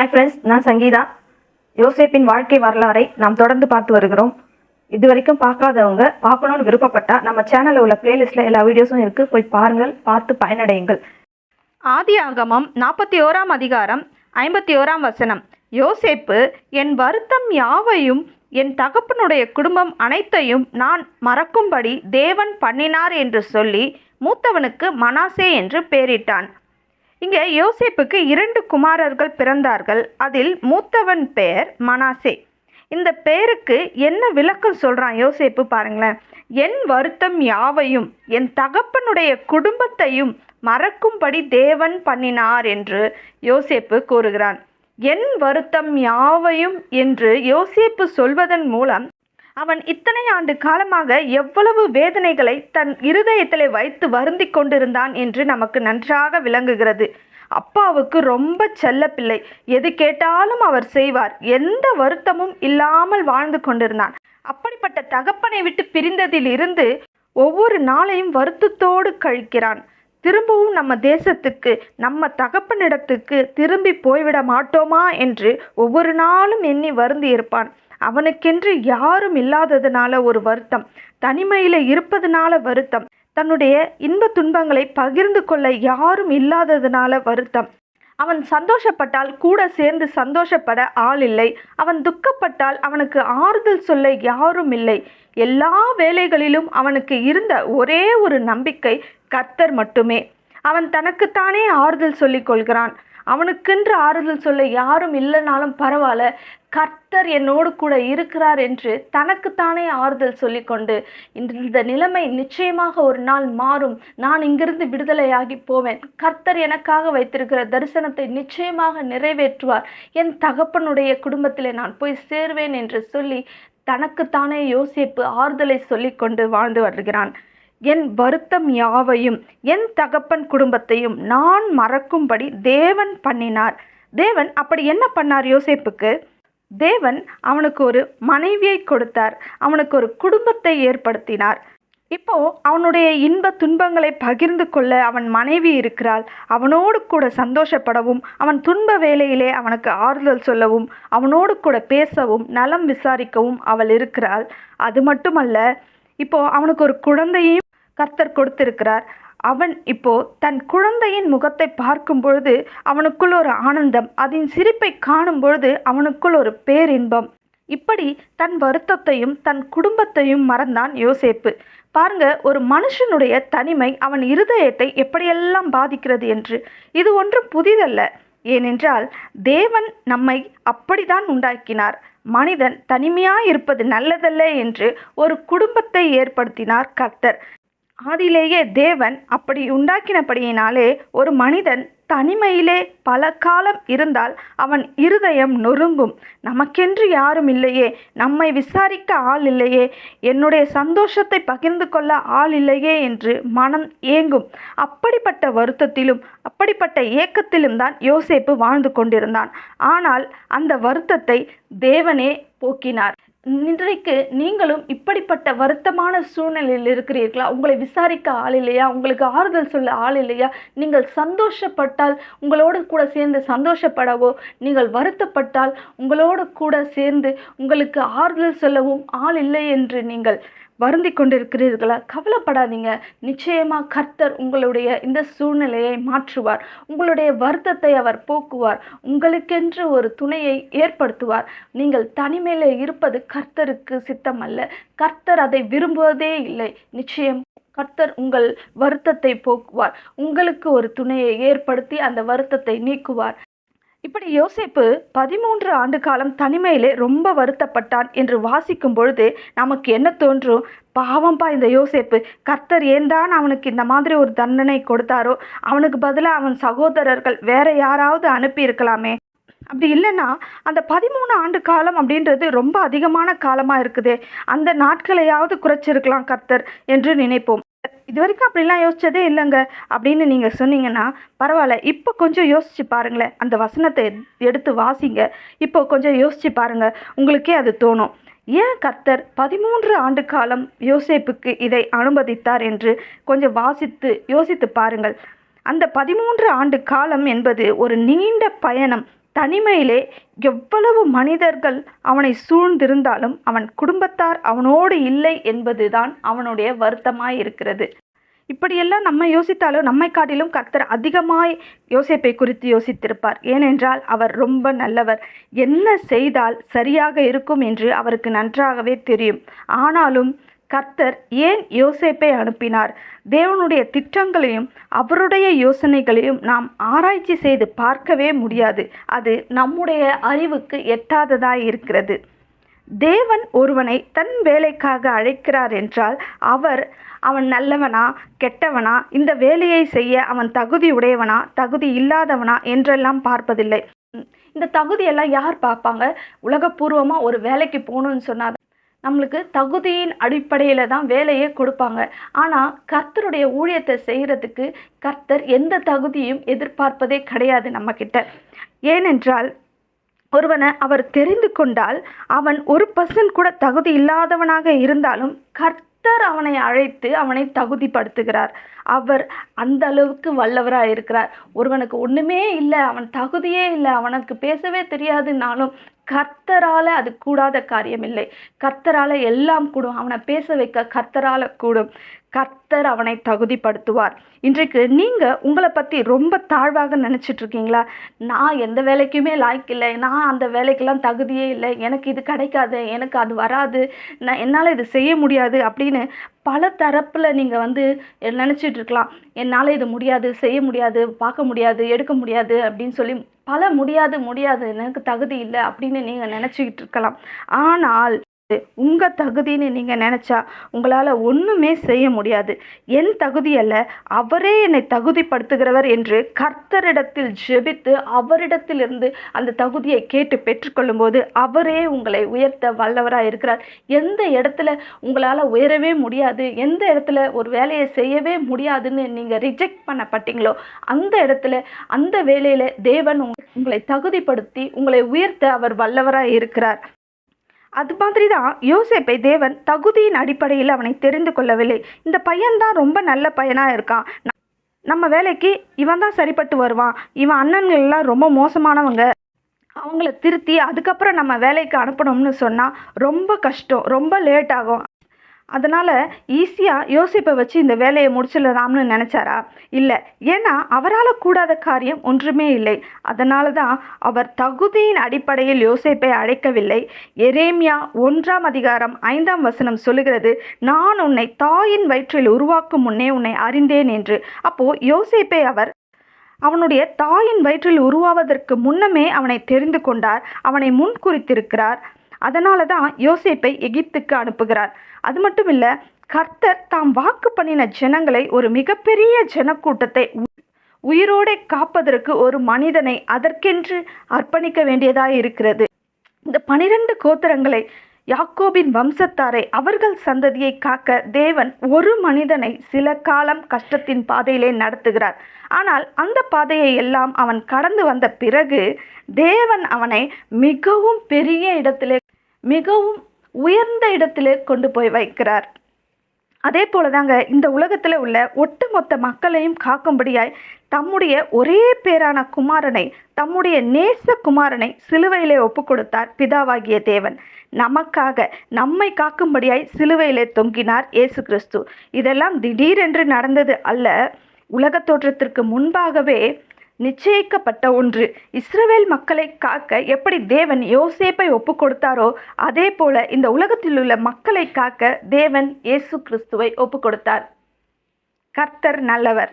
Hi friends நான் சங்கீதா. யோசேப்பின் வாழ்க்கை வரலாறை நாம் தொடர்ந்து பார்த்து வருகிறோம். இது வரைக்கும் பார்க்காதவங்க பார்க்கணும்னு விருப்பப்பட்டா நம்ம சேனலில் உள்ள பிளேலிஸ்ட்டில் எல்லா வீடியோஸும் இருக்குது போய் பாருங்கள் பார்த்து பயனடையுங்கள். ஆதி ஆகமம் நாற்பத்தி ஓராம் அதிகாரம் ஐம்பத்தி ஓராம் வசனம். யோசேப்பு என் வருத்தம் யாவையும் என் தகப்பனுடைய குடும்பம் அனைத்தையும் நான் மறக்கும்படி தேவன் பண்ணினார் என்று சொல்லி மூத்தவனுக்கு மனாசே என்று பெயரிட்டான். இங்கே யோசேப்புக்கு இரண்டு குமாரர்கள் பிறந்தார்கள். அதில் மூத்தவன் பெயர் மனாசே. இந்த பெயருக்கு என்ன விளக்கம் சொல்கிறான் யோசேப்பு பாருங்களேன். என் வருத்தம் யாவையும் என் தகப்பனுடைய குடும்பத்தையும் மறக்கும்படி தேவன் பண்ணினார் என்று யோசேப்பு கூறுகிறான். என் வருத்தம் யாவையும் என்று யோசேப்பு சொல்வதன் மூலம் அவன் இத்தனை ஆண்டு காலமாக எவ்வளவு வேதனைகளை தன் இருதயத்திலே வைத்து வருந்தி கொண்டிருந்தான் என்று நமக்கு நன்றாக விளங்குகிறது. அப்பாவுக்கு ரொம்ப செல்ல பிள்ளை எது கேட்டாலும் அவர் செய்வார். எந்த வருத்தமும் இல்லாமல் வாழ்ந்து கொண்டிருந்தான். அப்படிப்பட்ட தகப்பனை விட்டு பிரிந்ததில் இருந்து ஒவ்வொரு நாளையும் வருத்தத்தோடு கழிக்கிறான். திரும்பவும் நம்ம தேசத்துக்கு நம்ம தகப்பனிடத்துக்கு திரும்பி போய்விட மாட்டோமா என்று ஒவ்வொரு நாளும் எண்ணி வருந்தி இருப்பான் அவனுக்கென்று யாரும் இல்லாததுனால ஒரு வருத்தம். தனிமையில் இருப்பதுனால வருத்தம். தன்னுடைய இன்ப துன்பங்களை பகிர்ந்து கொள்ள யாரும் இல்லாததுனால வருத்தம். அவன் சந்தோஷப்பட்டால் கூட சேர்ந்து சந்தோஷப்பட ஆள் இல்லை. அவன் துக்கப்பட்டால் அவனுக்கு ஆறுதல் சொல்ல யாரும் இல்லை. எல்லா வேலைகளிலும் அவனுக்கு இருந்த ஒரே ஒரு நம்பிக்கை கர்த்தர் மட்டுமே. அவன் தனக்குத்தானே ஆறுதல் சொல்லிக் கொள்கிறான். அவனுக்கென்று ஆறுதல் சொல்ல யாரும் இல்லைனாலும் பரவாயில்ல. கர்த்தர் என்னோடு கூட இருக்கிறார் என்று தனக்குத்தானே ஆறுதல் சொல்லிக்கொண்டு இந்த நிலைமை நிச்சயமாக ஒரு நாள் மாறும். நான் இங்கிருந்து விடுதலையாகி போவேன். கர்த்தர் எனக்காக வைத்திருக்கிற தரிசனத்தை நிச்சயமாக நிறைவேற்றுவார். என் தகப்பனுடைய குடும்பத்திலே நான் போய் சேர்வேன் என்று சொல்லி தனக்குத்தானே யோசிப்பு ஆறுதலை சொல்லிக்கொண்டு வாழ்ந்து வருகிறான். என் வருத்தம் யாவையும் என் தகப்பன் குடும்பத்தையும் நான் மறக்கும்படி தேவன் பண்ணினார். தேவன் அப்படி என்ன பண்ணார் யோசேப்புக்கு? தேவன் அவனுக்கு ஒரு மனைவியை கொடுத்தார். அவனுக்கு ஒரு குடும்பத்தை ஏற்படுத்தினார். இப்போ அவனுடைய இன்ப துன்பங்களை பகிர்ந்து கொள்ள அவன் மனைவி இருக்கிறாள். அவனோடு கூட சந்தோஷப்படவும் அவன் துன்ப வேலையிலே அவனுக்கு ஆறுதல் சொல்லவும் அவனோடு கூட பேசவும் நலம் விசாரிக்கவும் அவள் இருக்கிறாள். அது மட்டுமல்ல இப்போ அவனுக்கு ஒரு குழந்தையையும் கர்த்தர் கொடுத்திருக்கிறார். அவன் இப்போ தன் குழந்தையின் முகத்தை பார்க்கும் பொழுது அவனுக்குள் ஒரு ஆனந்தம் அதன் சிரிப்பை காணும் பொழுது அவனுக்குள் ஒரு பேரின்பம். இப்படி தன் வருத்தத்தையும் தன் குடும்பத்தையும் மறந்தான் யோசேப்பு. பாருங்க ஒரு மனுஷனுடைய தனிமை அவன் இருதயத்தை எப்படியெல்லாம் பாதிக்கிறது என்று. இது ஒன்றும் புதிதல்ல. ஏனென்றால் தேவன் நம்மை அப்படிதான் உண்டாக்கினார். மனிதன் தனிமையாய் இருப்பது நல்லதல்ல என்று ஒரு குடும்பத்தை ஏற்படுத்தினார் கர்த்தர். ஆதியிலேயே தேவன் அப்படி உண்டாக்கினபடியினாலே ஒரு மனிதன் தனிமையிலே பல காலம் இருந்தால் அவன் இருதயம் நொறுங்கும். நமக்கென்று யாரும் இல்லையே. நம்மை விசாரிக்க ஆள் இல்லையே. என்னுடைய சந்தோஷத்தை பகிர்ந்து கொள்ள ஆள் இல்லையே என்று மனம் ஏங்கும். அப்படிப்பட்ட வருத்தத்திலும் அப்படிப்பட்ட ஏக்கத்திலும் தான் யோசேப்பு வாழ்ந்து கொண்டிருந்தான். ஆனால் அந்த வருத்தத்தை தேவனே போக்கினார். இன்றைக்கு நீங்களும் இப்படிப்பட்ட வருத்தமான சூழ்நிலையில் இருக்கிறீர்களா? உங்களை விசாரிக்க ஆள் இல்லையா? உங்களுக்கு ஆறுதல் சொல்ல ஆள் இல்லையா? நீங்கள் சந்தோஷப்பட்டால் உங்களோடு கூட சேர்ந்து சந்தோஷப்படவோ? நீங்கள் வருத்தப்பட்டால் உங்களோடு கூட சேர்ந்து உங்களுக்கு ஆறுதல் சொல்லவும் ஆள் இல்லை என்று நீங்கள் வருந்தி கொண்டிருக்கிறீர்களா? கவலைப்படாதீங்க. நிச்சயமாக கர்த்தர் உங்களுடைய இந்த சூழ்நிலையை மாற்றுவார். உங்களுடைய வருத்தத்தை அவர் போக்குவார். உங்களுக்கென்று ஒரு துணையை ஏற்படுத்துவார். நீங்கள் தனிமையில் இருப்பது கர்த்தருக்கு சித்தம் அல்ல கர்த்தர் அதை விரும்புவதே இல்லை. நிச்சயம் கர்த்தர் உங்கள் வருத்தத்தை போக்குவார். உங்களுக்கு ஒரு துணையை ஏற்படுத்தி அந்த வருத்தத்தை நீக்குவார். இப்படி யோசேப்பு பதிமூன்று ஆண்டு காலம் தனிமையிலே ரொம்ப வருத்தப்பட்டான் என்று வாசிக்கும் பொழுது நமக்கு என்ன தோன்றும்? பாவம்பா இந்த யோசேப்பு. கர்த்தர் ஏன் தான் அவனுக்கு இந்த மாதிரி ஒரு தண்டனை கொடுத்தாரோ? அவனுக்கு பதிலாக அவன் சகோதரர்கள் வேற யாராவது அனுப்பி இருக்கலாமே அப்படி இல்லைன்னா அந்த பதிமூணு ஆண்டு காலம் அப்படின்றது ரொம்ப அதிகமான காலமாக இருக்குதே. அந்த நாட்களையாவது குறைச்சிருக்கலாம் கர்த்தர் என்று நினைப்போம். இது வரைக்கும் அப்படிலாம் யோசிச்சதே இல்லைங்க. அப்படின்னு நீங்கள் சொன்னீங்கன்னா பரவாயில்ல. இப்போ கொஞ்சம் யோசித்து பாருங்களேன். அந்த வசனத்தை எடுத்து வாசிங்க. இப்போ கொஞ்சம் யோசித்து பாருங்கள் உங்களுக்கே அது தோணும். ஏன் கர்த்தர் பதிமூன்று ஆண்டு காலம் யோசிப்புக்கு இதை அனுமதித்தார் என்று கொஞ்சம் வாசித்து யோசித்து பாருங்கள். அந்த பதிமூன்று ஆண்டு காலம் என்பது ஒரு நீண்ட பயணம். தனிமையிலே எவ்வளவு மனிதர்கள் அவனை சூழ்ந்திருந்தாலும் அவன் குடும்பத்தார் அவனோடு இல்லை என்பதுதான் அவனுடைய வருத்தமாய் இருக்கிறது இப்படியெல்லாம் நம்ம யோசித்தாலும் நம்மை காட்டிலும் கர்த்தர் அதிகமாய் யோசிப்பை குறித்து யோசித்திருப்பார். ஏனென்றால் அவர் ரொம்ப நல்லவர். என்ன செய்தால் சரியாக இருக்கும் என்று அவருக்கு நன்றாகவே தெரியும். ஆனாலும் கர்த்தர் ஏன் யோசேப்பை அனுப்பினார்? தேவனுடைய திட்டங்களையும் அவருடைய யோசனைகளையும் நாம் ஆராய்ச்சி செய்து பார்க்கவே முடியாது. அது நம்முடைய அறிவுக்கு எட்டாததாய் இருக்கிறது. தேவன் ஒருவனை தன் வேலைக்காக அழைக்கிறார் என்றால் அவர் அவன் நல்லவனா கெட்டவனா இந்த வேலையை செய்ய அவன் தகுதி உடையவனா தகுதி இல்லாதவனா என்றெல்லாம் பார்ப்பதில்லை. இந்த தகுதியெல்லாம் யார் பார்ப்பாங்க? உலகப்பூர்வமாக ஒரு வேலைக்கு போகணும்னு சொன்னால் நம்மளுக்கு தகுதியின் அடிப்படையில் தான் வேலையை கொடுப்பாங்க. ஆனால் கர்த்தருடைய ஊழியத்தை செய்கிறதுக்கு கர்த்தர் எந்த தகுதியும் எதிர்பார்ப்பதே கிடையாது நம்மக்கிட்ட ஏனென்றால் ஒருவனை அவர் தெரிந்து கொண்டால் அவன் ஒரு பர்சன்ட் கூட தகுதி இல்லாதவனாக இருந்தாலும் கர்த்தர் கர்த்தர் அவனை அழைத்து அவனை தகுதிப்படுத்துகிறார். அவர் அந்த அளவுக்கு வல்லவராக இருக்கிறார். ஒருவனுக்கு ஒன்றுமே இல்லை அவன் தகுதியே இல்லை அவனுக்கு பேசவே தெரியாதுனாலும் கர்த்தரால அது கூடாத காரியம் இல்லை கர்த்தரால எல்லாம் கூடும். அவனை பேச வைக்க கர்த்தரால கூடும். கர்த்தர் அவனை தகுதிப்படுத்துவார். இன்றைக்கு நீங்கள் உங்களை பற்றி ரொம்ப தாழ்வாக நினச்சிட்டு இருக்கீங்களா நான் எந்த வேலைக்குமே லாய்க்கு இல்லை. நான் அந்த வேலைக்கெல்லாம் தகுதியே இல்லை. எனக்கு இது கிடைக்காது. எனக்கு அது வராது. நான் என்னால் இது செய்ய முடியாது அப்படின்னு பல தரப்பில் நீங்கள் வந்து நினச்சிட்டு இருக்கலாம் என்னால் இது முடியாது செய்ய முடியாது பார்க்க முடியாது எடுக்க முடியாது அப்படின்னு சொல்லி பல முடியாது முடியாது எனக்கு தகுதி இல்லை அப்படின்னு நீங்கள் நினச்சிக்கிட்டு இருக்கலாம் ஆனால் உங்க தகுதின்னு நீங்க நினைச்சா உங்களால ஒண்ணுமே செய்ய முடியாது. என் தகுதி அல்ல அவரே என்னை தகுதிப்படுத்துகிறவர் என்று கர்த்தரிடத்தில் ஜெபித்து அவரிடத்திலிருந்து அந்த தகுதியை கேட்டு பெற்றுக்கொள்ளும்போது அவரே உங்களை உயர்த்த வல்லவராக இருக்கிறார். எந்த இடத்துல உங்களால உயரவே முடியாது எந்த இடத்துல ஒரு வேலையை செய்யவே முடியாதுன்னு நீங்க ரிஜெக்ட் பண்ணப்பட்டீங்களோ அந்த இடத்துல அந்த வேலையில தேவன் உங்களை தகுதிப்படுத்தி உங்களை உயர்த்த அவர் வல்லவராக இருக்கிறார். அது மாதிரி தான் யோசேப்பை தேவன் தகுதியின் அடிப்படையில் அவனை தெரிந்து கொள்ளவில்லை. இந்த பையன்தான் ரொம்ப நல்ல பையனாக இருக்கான். நம்ம வேலைக்கு இவன் தான் சரிப்பட்டு வருவான். இவன் அண்ணன்கள்லாம் ரொம்ப மோசமானவங்க. அவங்கள திருத்தி அதுக்கப்புறம் நம்ம வேலைக்கு அனுப்பணும்னு சொன்னால் ரொம்ப கஷ்டம். ரொம்ப லேட் ஆகும். அதனால் ஈஸியாக யோசிப்பை வச்சு இந்த வேலையை முடிச்சிடலாம்னு நினச்சாரா? இல்லை. ஏன்னா அவரால் கூடாத காரியம் ஒன்றுமே இல்லை. அதனால தான் அவர் தகுதியின் அடிப்படையில் யோசிப்பை அழைக்கவில்லை. எரேமியா ஒன்றாம் அதிகாரம் ஐந்தாம் வசனம் சொல்லுகிறது நான் உன்னை தாயின் வயிற்றில் உருவாக்கும் முன்னே உன்னை அறிந்தேன் என்று. அப்போது யோசிப்பை அவர் அவனுடைய தாயின் வயிற்றில் உருவாவதற்கு முன்னமே அவனை தெரிந்து கொண்டார். அவனை முன்குறித்திருக்கிறார் அதனால தான் யோசேப்பை எகிப்துக்கு அனுப்புகிறார். அது மட்டும் இல்லை கர்த்தர் தாம் வாக்கு பண்ணின ஜனங்களை ஒரு மிகப்பெரிய ஜனக்கூட்டத்தை உ- உயிரோடே காப்பதற்கு ஒரு மனிதனை அதற்கென்று அர்ப்பணிக்க வேண்டியதாக இருக்கிறது. இந்த பனிரெண்டு கோத்திரங்களை யாக்கோபின் வம்சத்தாரை அவர்கள் சந்ததியை காக்க தேவன் ஒரு மனிதனை சில காலம் கஷ்டத்தின் பாதையிலே நடத்துகிறார். ஆனால் அந்த பாதையை எல்லாம் அவன் கடந்து வந்த பிறகு தேவன் அவனை மிகவும் பெரிய இடத்திலே மிகவும் உயர்ந்த இடத்திலே கொண்டு போய் வைக்கிறார். அதே போலதாங்க இந்த உலகத்தில் உள்ள ஒட்டுமொத்த மக்களையும் காக்கும்படியாய் தம்முடைய ஒரே பேரான குமாரனை தம்முடைய நேச குமாரனை சிலுவையிலே ஒப்பு கொடுத்தார் பிதாவாகிய தேவன். நமக்காக நம்மை காக்கும்படியாய் சிலுவையிலே தொங்கினார் இயேசு கிறிஸ்து. இதெல்லாம் திடீரென்று நடந்தது அல்ல. உலகத் தோற்றத்திற்கு முன்பாகவே நிச்சயிக்கப்பட்ட ஒன்று. இஸ்ரவேல் மக்களை காக்க எப்படி தேவன் யோசேப்பை ஒப்பு கொடுத்தாரோ அதே போல இந்த உலகத்தில் உள்ள மக்களை காக்க தேவன் இயேசு கிறிஸ்துவை ஒப்பு கொடுத்தார் கர்த்தர் நல்லவர்.